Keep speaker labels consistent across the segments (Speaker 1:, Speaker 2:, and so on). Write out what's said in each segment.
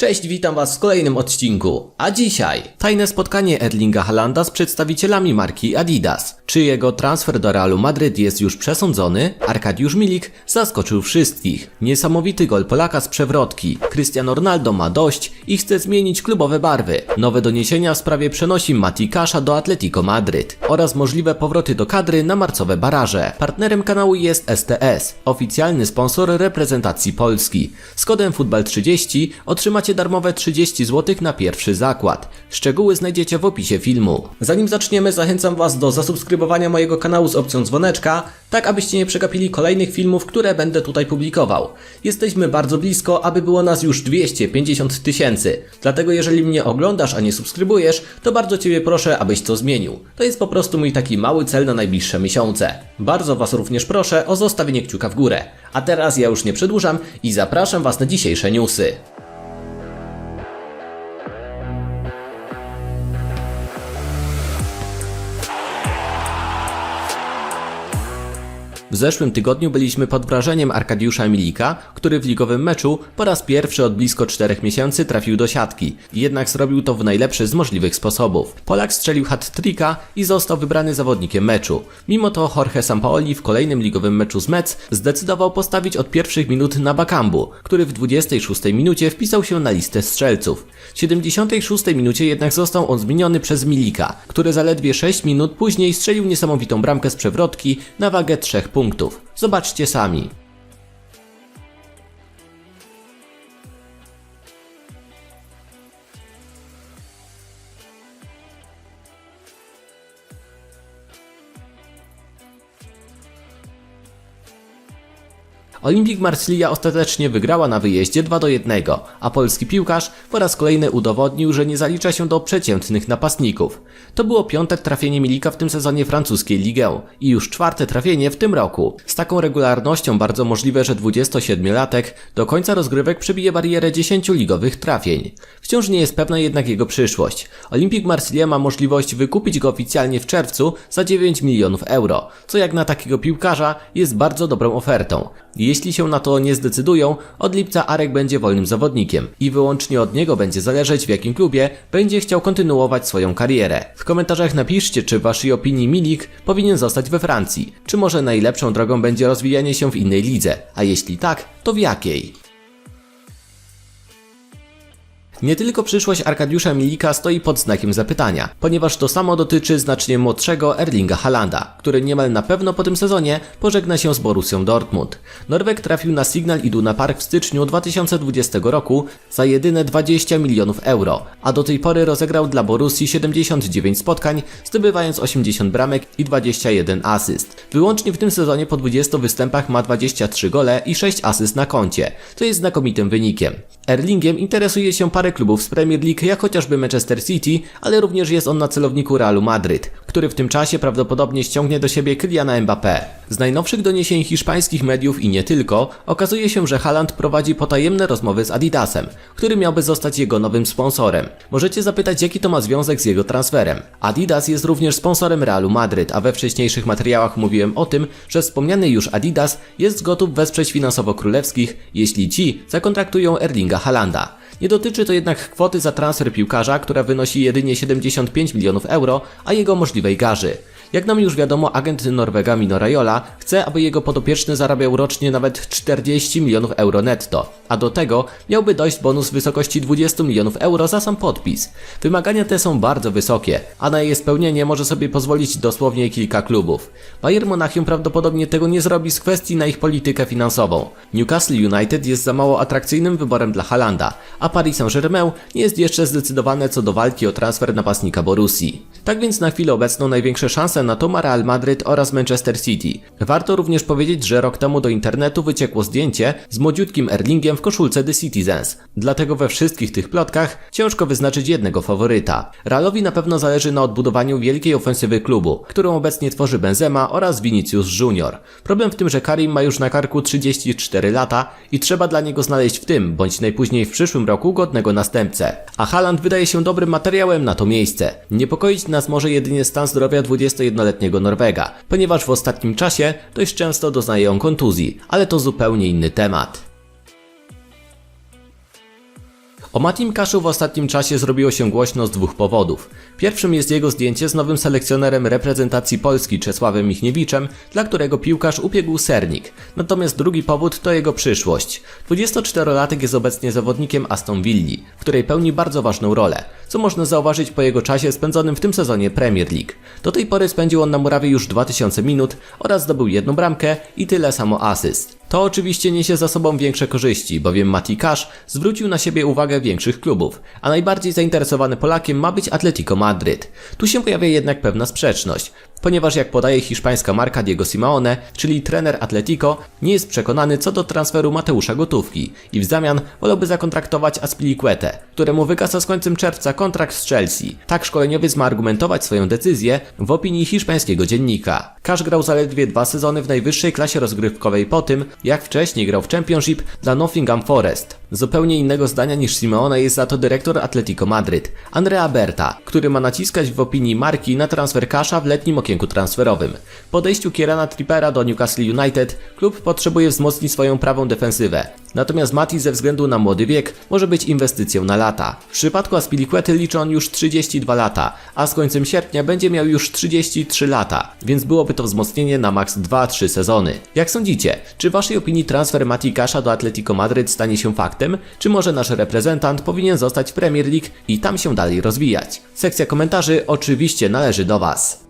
Speaker 1: Cześć, witam Was w kolejnym odcinku. A dzisiaj tajne spotkanie Erlinga Halanda z przedstawicielami marki Adidas. Czy jego transfer do Realu Madryt jest już przesądzony? Arkadiusz Milik zaskoczył wszystkich. Niesamowity gol Polaka z przewrotki. Cristiano Ronaldo ma dość i chce zmienić klubowe barwy. Nowe doniesienia w sprawie przenosi Mati Kasza do Atletico Madryt oraz możliwe powroty do kadry na marcowe baraże. Partnerem kanału jest STS, oficjalny sponsor reprezentacji Polski. Z kodem FUTBAL30 otrzymacie darmowe 30 zł na pierwszy zakład. Szczegóły znajdziecie w opisie filmu. Zanim zaczniemy, zachęcam Was do zasubskrybowania mojego kanału z opcją dzwoneczka, tak abyście nie przegapili kolejnych filmów, które będę tutaj publikował. Jesteśmy bardzo blisko, aby było nas już 250 tysięcy. Dlatego jeżeli mnie oglądasz, a nie subskrybujesz, to bardzo Ciebie proszę, abyś to zmienił. To jest po prostu mój taki mały cel na najbliższe miesiące. Bardzo Was również proszę o zostawienie kciuka w górę. A teraz ja już nie przedłużam i zapraszam Was na dzisiejsze newsy. W zeszłym tygodniu byliśmy pod wrażeniem Arkadiusza Milika, który w ligowym meczu po raz pierwszy od blisko 4 miesięcy trafił do siatki, jednak zrobił to w najlepszy z możliwych sposobów. Polak strzelił hat-tricka i został wybrany zawodnikiem meczu. Mimo to Jorge Sampaoli w kolejnym ligowym meczu z Mets zdecydował postawić od pierwszych minut na Bakambu, który w 26 minucie wpisał się na listę strzelców. W 76 minucie jednak został on zmieniony przez Milika, który zaledwie 6 minut później strzelił niesamowitą bramkę z przewrotki na wagę 3 punktów. Zobaczcie sami. Olimpik Marsylia ostatecznie wygrała na wyjeździe 2 do 1, a polski piłkarz po raz kolejny udowodnił, że nie zalicza się do przeciętnych napastników. To było piąte trafienie Milika w tym sezonie francuskiej ligę i już czwarte trafienie w tym roku. Z taką regularnością bardzo możliwe, że 27-latek do końca rozgrywek przebije barierę 10 ligowych trafień. Wciąż nie jest pewna jednak jego przyszłość. Olimpik Marsylia ma możliwość wykupić go oficjalnie w czerwcu za 9 milionów euro, co jak na takiego piłkarza jest bardzo dobrą ofertą. Jeśli się na to nie zdecydują, od lipca Arek będzie wolnym zawodnikiem i wyłącznie od niego będzie zależeć w jakim klubie będzie chciał kontynuować swoją karierę. W komentarzach napiszcie, czy w waszej opinii Milik powinien zostać we Francji, czy może najlepszą drogą będzie rozwijanie się w innej lidze, a jeśli tak, to w jakiej? Nie tylko przyszłość Arkadiusza Milika stoi pod znakiem zapytania, ponieważ to samo dotyczy znacznie młodszego Erlinga Halanda, który niemal na pewno po tym sezonie pożegna się z Borussią Dortmund. Norweg trafił na Signal Iduna Park w styczniu 2020 roku za jedyne 20 milionów euro, a do tej pory rozegrał dla Borussii 79 spotkań, zdobywając 80 bramek i 21 asyst. Wyłącznie w tym sezonie po 20 występach ma 23 gole i 6 asyst na koncie, co jest znakomitym wynikiem. Erlingiem interesuje się parę klubów z Premier League, jak chociażby Manchester City, ale również jest on na celowniku Realu Madryt, który w tym czasie prawdopodobnie ściągnie do siebie Kyliana Mbappé. Z najnowszych doniesień hiszpańskich mediów i nie tylko, okazuje się, że Haaland prowadzi potajemne rozmowy z Adidasem, który miałby zostać jego nowym sponsorem. Możecie zapytać, jaki to ma związek z jego transferem. Adidas jest również sponsorem Realu Madryt, a we wcześniejszych materiałach mówiłem o tym, że wspomniany już Adidas jest gotów wesprzeć finansowo królewskich, jeśli ci zakontraktują Erlinga Halanda. Nie dotyczy to jednak kwoty za transfer piłkarza, która wynosi jedynie 75 milionów euro, a jego możliwej garzy. Jak nam już wiadomo, agent Norwega Mino Raiola chce, aby jego podopieczny zarabiał rocznie nawet 40 milionów euro netto, a do tego miałby dojść bonus w wysokości 20 milionów euro za sam podpis. Wymagania te są bardzo wysokie, a na je spełnienie może sobie pozwolić dosłownie kilka klubów. Bayern Monachium prawdopodobnie tego nie zrobi z kwestii na ich politykę finansową. Newcastle United jest za mało atrakcyjnym wyborem dla Halanda, a Paris Saint-Germain nie jest jeszcze zdecydowane co do walki o transfer napastnika Borussii. Tak więc na chwilę obecną największe szanse na to ma Real Madryt oraz Manchester City. Warto również powiedzieć, że rok temu do internetu wyciekło zdjęcie z młodziutkim Erlingiem w koszulce The Citizens. Dlatego we wszystkich tych plotkach ciężko wyznaczyć jednego faworyta. Realowi na pewno zależy na odbudowaniu wielkiej ofensywy klubu, którą obecnie tworzy Benzema oraz Vinicius Junior. Problem w tym, że Karim ma już na karku 34 lata i trzeba dla niego znaleźć w tym, bądź najpóźniej w przyszłym roku godnego następcę. A Haaland wydaje się dobrym materiałem na to miejsce. Niepokoić nas może jedynie stan zdrowia 21-letniego Norwega, ponieważ w ostatnim czasie dość często doznaje on kontuzji, ale to zupełnie inny temat. O Matim Kaszu w ostatnim czasie zrobiło się głośno z dwóch powodów. Pierwszym jest jego zdjęcie z nowym selekcjonerem reprezentacji Polski Czesławem Michniewiczem, dla którego piłkarz upiegł sernik. Natomiast drugi powód to jego przyszłość. 24-latek jest obecnie zawodnikiem Aston Villa, w której pełni bardzo ważną rolę, co można zauważyć po jego czasie spędzonym w tym sezonie Premier League. Do tej pory spędził on na murawie już 2000 minut oraz zdobył jedną bramkę i tyle samo asyst. To oczywiście niesie za sobą większe korzyści, bowiem Mati Cash zwrócił na siebie uwagę większych klubów, a najbardziej zainteresowany Polakiem ma być Atletico Madryt. Tu się pojawia jednak pewna sprzeczność, ponieważ jak podaje hiszpańska marka Diego Simeone, czyli trener Atletico, nie jest przekonany co do transferu Mateusza Gotówki i w zamian wolałby zakontraktować Aspilicuetę, któremu wygasa z końcem czerwca kontrakt z Chelsea. Tak szkoleniowiec ma argumentować swoją decyzję w opinii hiszpańskiego dziennika. Cash grał zaledwie dwa sezony w najwyższej klasie rozgrywkowej po tym, jak wcześniej grał w Championship dla Nottingham Forest. Zupełnie innego zdania niż Simeone jest za to dyrektor Atletico Madryt, Andrea Berta, który ma naciskać w opinii marki na transfer Kasza w letnim okienku transferowym. Po odejściu Kierana Trippera do Newcastle United klub potrzebuje wzmocnić swoją prawą defensywę. Natomiast Mati ze względu na młody wiek może być inwestycją na lata. W przypadku Aspilicuety liczy on już 32 lata, a z końcem sierpnia będzie miał już 33 lata, więc byłoby to wzmocnienie na maks 2-3 sezony. Jak sądzicie, czy w waszej opinii transfer Mati Kasza do Atletico Madryt stanie się faktem, czy może nasz reprezentant powinien zostać w Premier League i tam się dalej rozwijać? Sekcja komentarzy oczywiście należy do was.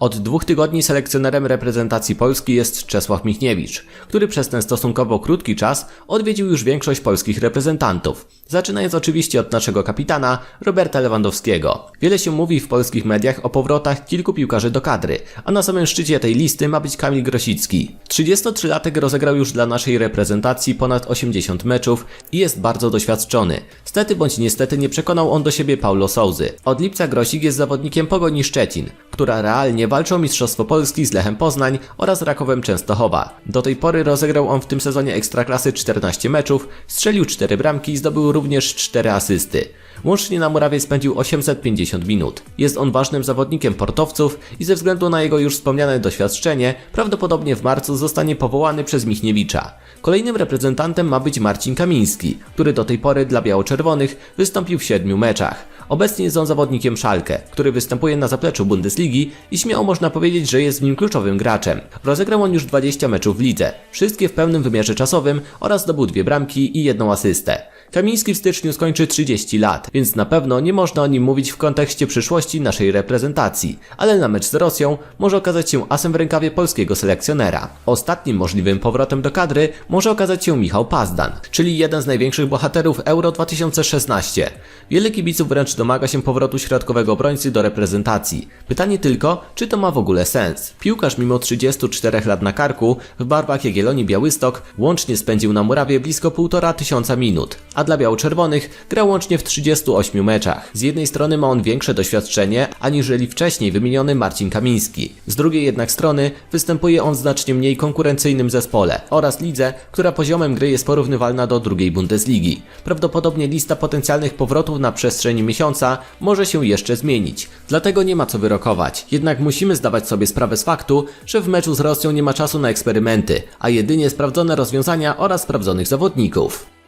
Speaker 1: Od dwóch tygodni selekcjonerem reprezentacji Polski jest Czesław Michniewicz, który przez ten stosunkowo krótki czas odwiedził już większość polskich reprezentantów, zaczynając oczywiście od naszego kapitana Roberta Lewandowskiego. Wiele się mówi w polskich mediach o powrotach kilku piłkarzy do kadry, a na samym szczycie tej listy ma być Kamil Grosicki. 33-latek rozegrał już dla naszej reprezentacji ponad 80 meczów i jest bardzo doświadczony. Stety bądź niestety nie przekonał on do siebie Paulo Souzy. Od lipca Grosik jest zawodnikiem Pogoni Szczecin, która realnie walczy o Mistrzostwo Polski z Lechem Poznań oraz Rakowem Częstochowa. Do tej pory rozegrał on w tym sezonie Ekstraklasy 14 meczów, strzelił 4 bramki i zdobył również 4 asysty. Łącznie na murawie spędził 850 minut. Jest on ważnym zawodnikiem portowców i ze względu na jego już wspomniane doświadczenie, prawdopodobnie w marcu zostanie powołany przez Michniewicza. Kolejnym reprezentantem ma być Marcin Kamiński, który do tej pory dla biało-czerwonych wystąpił w 7 meczach. Obecnie jest on zawodnikiem Szalkę, który występuje na zapleczu Bundesligi i śmiało można powiedzieć, że jest w nim kluczowym graczem. Rozegrał on już 20 meczów w lidze, wszystkie w pełnym wymiarze czasowym oraz zdobył dwie bramki i jedną asystę. Kamiński w styczniu skończy 30 lat, więc na pewno nie można o nim mówić w kontekście przyszłości naszej reprezentacji, ale na mecz z Rosją może okazać się asem w rękawie polskiego selekcjonera. Ostatnim możliwym powrotem do kadry może okazać się Michał Pazdan, czyli jeden z największych bohaterów Euro 2016. Wiele kibiców wręcz domaga się powrotu środkowego obrońcy do reprezentacji. Pytanie tylko, czy to ma w ogóle sens. Piłkarz mimo 34 lat na karku w barwach Jagiellonii Białystok łącznie spędził na murawie blisko 1,5 tysiąca minut, a dla biało-czerwonych grał łącznie w 38 meczach. Z jednej strony ma on większe doświadczenie aniżeli wcześniej wymieniony Marcin Kamiński. Z drugiej jednak strony występuje on w znacznie mniej konkurencyjnym zespole oraz lidze, która poziomem gry jest porównywalna do drugiej Bundesligi. Prawdopodobnie lista potencjalnych powrotów na przestrzeni miesiąca może się jeszcze zmienić. Dlatego nie ma co wyrokować. Jednak musimy zdawać sobie sprawę z faktu, że w meczu z Rosją nie ma czasu na eksperymenty, a jedynie sprawdzone rozwiązania oraz sprawdzonych zawodników.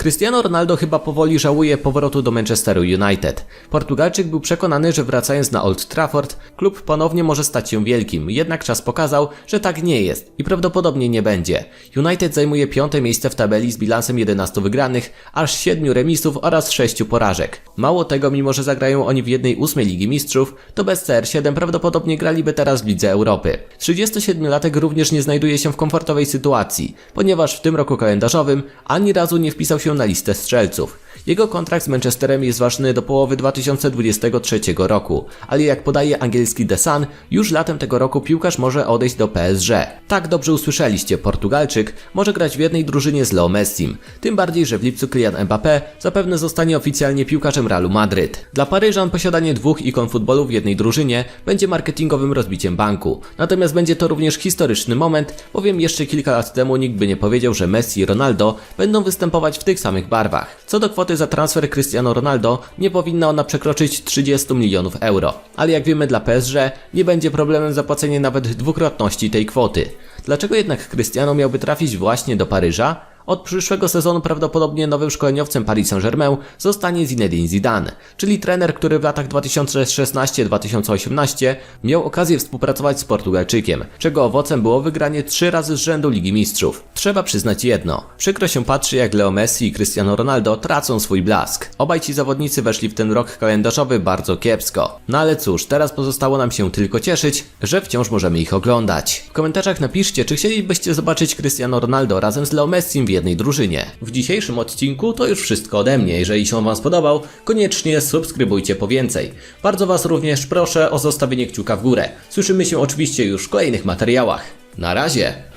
Speaker 1: Cristiano Ronaldo chyba powoli żałuje powrotu do Manchesteru United. Portugalczyk był przekonany, że wracając na Old Trafford, klub ponownie może stać się wielkim, jednak czas pokazał, że tak nie jest i prawdopodobnie nie będzie. United zajmuje piąte miejsce w tabeli z bilansem 11 wygranych, aż 7 remisów oraz 6 porażek. Mało tego, mimo że zagrają oni w jednej ósmej Ligi Mistrzów, to bez CR7 prawdopodobnie graliby teraz w Lidze Europy. 37-latek również nie znajduje się w komfortowej sytuacji, ponieważ w tym roku kalendarzowym ani razu nie wpisał się na listę strzelców. Jego kontrakt z Manchesterem jest ważny do połowy 2023 roku, ale jak podaje angielski The Sun, już latem tego roku piłkarz może odejść do PSG. Tak dobrze usłyszeliście, Portugalczyk może grać w jednej drużynie z Leo Messim, tym bardziej, że w lipcu Kylian Mbappé zapewne zostanie oficjalnie piłkarzem Realu Madryt. Dla Paryżan posiadanie dwóch ikon futbolu w jednej drużynie będzie marketingowym rozbiciem banku, natomiast będzie to również historyczny moment, bowiem jeszcze kilka lat temu nikt by nie powiedział, że Messi i Ronaldo będą występować w tych samych barwach. Co do kwoty za transfer Cristiano Ronaldo nie powinna ona przekroczyć 30 milionów euro. Ale jak wiemy dla PSG nie będzie problemem zapłacenie nawet dwukrotności tej kwoty. Dlaczego jednak Cristiano miałby trafić właśnie do Paryża? Od przyszłego sezonu prawdopodobnie nowym szkoleniowcem Paris Saint-Germain zostanie Zinedine Zidane, czyli trener, który w latach 2016-2018 miał okazję współpracować z Portugalczykiem, czego owocem było wygranie trzy razy z rzędu Ligi Mistrzów. Trzeba przyznać jedno, przykro się patrzy jak Leo Messi i Cristiano Ronaldo tracą swój blask. Obaj ci zawodnicy weszli w ten rok kalendarzowy bardzo kiepsko. No ale cóż, teraz pozostało nam się tylko cieszyć, że wciąż możemy ich oglądać. W komentarzach napiszcie, czy chcielibyście zobaczyć Cristiano Ronaldo razem z Leo Messim w jednej drużynie. W dzisiejszym odcinku to już wszystko ode mnie. Jeżeli się Wam spodobał, koniecznie subskrybujcie po więcej. Bardzo Was również proszę o zostawienie kciuka w górę. Słyszymy się oczywiście już w kolejnych materiałach. Na razie!